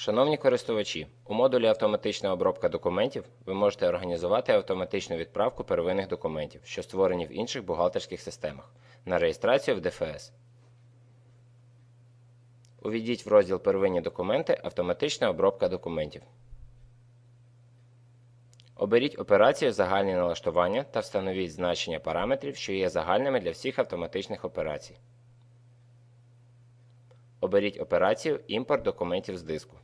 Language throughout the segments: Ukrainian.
Шановні користувачі, у модулі Автоматична обробка документів ви можете організувати автоматичну відправку первинних документів, що створені в інших бухгалтерських системах, на реєстрацію в ДФС. Увійдіть в розділ Первинні документи Автоматична обробка документів. Оберіть операцію Загальні налаштування та встановіть значення параметрів, що є загальними для всіх автоматичних операцій. Оберіть операцію Імпорт документів з диску.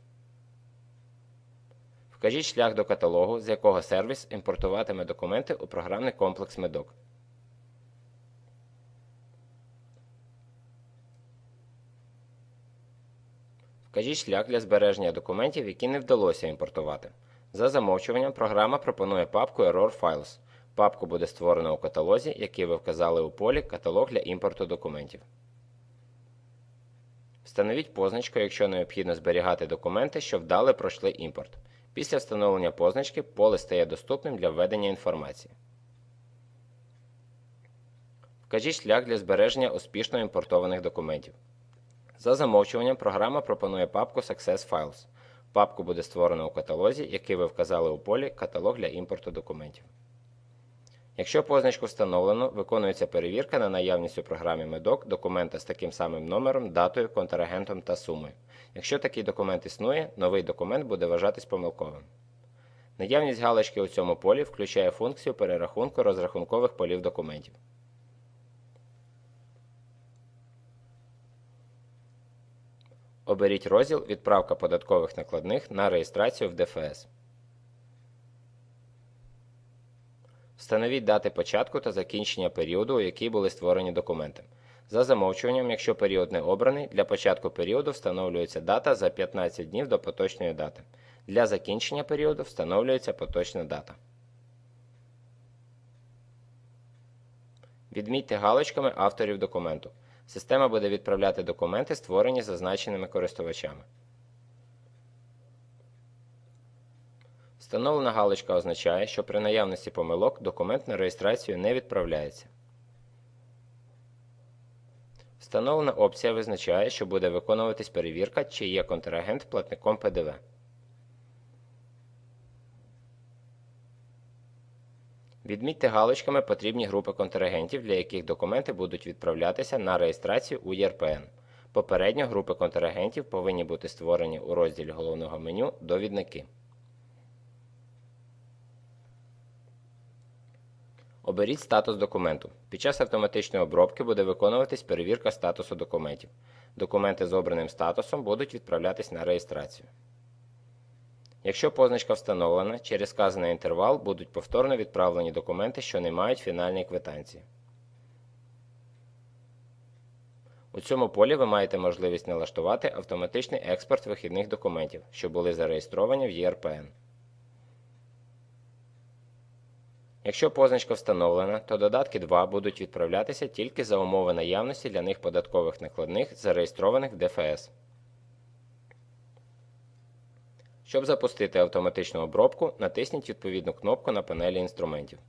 Вкажіть шлях до каталогу, з якого сервіс імпортуватиме документи у програмний комплекс Медок. Вкажіть шлях для збереження документів, які не вдалося імпортувати. За замовчуванням програма пропонує папку Error Files. Папку буде створено у каталозі, який ви вказали у полі Каталог для імпорту документів. Встановіть позначку, якщо необхідно зберігати документи, що вдали пройшли імпорт. Після встановлення позначки поле стає доступним для введення інформації. Вкажіть шлях для збереження успішно імпортованих документів. За замовчуванням програма пропонує папку Success Files. Папку буде створено у каталозі, який ви вказали у полі Каталог для імпорту документів. Якщо позначку встановлено, виконується перевірка на наявність у програмі Медок документа з таким самим номером, датою, контрагентом та сумою. Якщо такий документ існує, новий документ буде вважатись помилковим. Наявність галочки у цьому полі включає функцію перерахунку розрахункових полів документів. Оберіть розділ Відправка податкових накладних на реєстрацію в ДФС. Встановіть дати початку та закінчення періоду, у який були створені документи. За замовчуванням, якщо період не обраний, для початку періоду встановлюється дата за 15 днів до поточної дати. Для закінчення періоду встановлюється поточна дата. Відмітьте галочками авторів документу. Система буде відправляти документи, створені зазначеними користувачами. Встановлена галочка означає, що при наявності помилок документ на реєстрацію не відправляється. Встановлена опція визначає, що буде виконуватись перевірка, чи є контрагент платником ПДВ. Відмітьте галочками потрібні групи контрагентів, для яких документи будуть відправлятися на реєстрацію у ЄРПН. Попередньо групи контрагентів повинні бути створені у розділі головного меню Довідники. Оберіть статус документу. Під час автоматичної обробки буде виконуватись перевірка статусу документів. Документи з обраним статусом будуть відправлятись на реєстрацію. Якщо позначка встановлена, через сказаний інтервал будуть повторно відправлені документи, що не мають фінальної квитанції. У цьому полі ви маєте можливість налаштувати автоматичний експорт вихідних документів, що були зареєстровані в ЄРПН. Якщо позначка встановлена, то додатки 2 будуть відправлятися тільки за умови наявності для них податкових накладних, зареєстрованих ДФС. Щоб запустити автоматичну обробку, натисніть відповідну кнопку на панелі інструментів.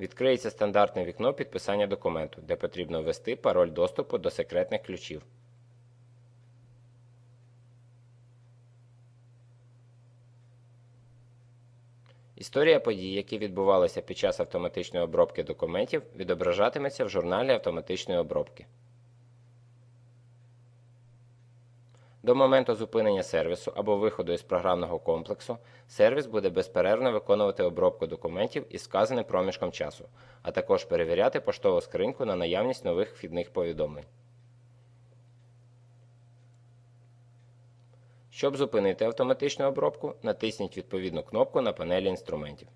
Відкриється стандартне вікно підписання документу, де потрібно ввести пароль доступу до секретних ключів. Історія подій, які відбувалися під час автоматичної обробки документів, відображатиметься в журналі автоматичної обробки. До моменту зупинення сервісу або виходу із програмного комплексу сервіс буде безперервно виконувати обробку документів із сказаним проміжком часу, а також перевіряти поштову скриньку на наявність нових вхідних повідомлень. Щоб зупинити автоматичну обробку, натисніть відповідну кнопку на панелі інструментів.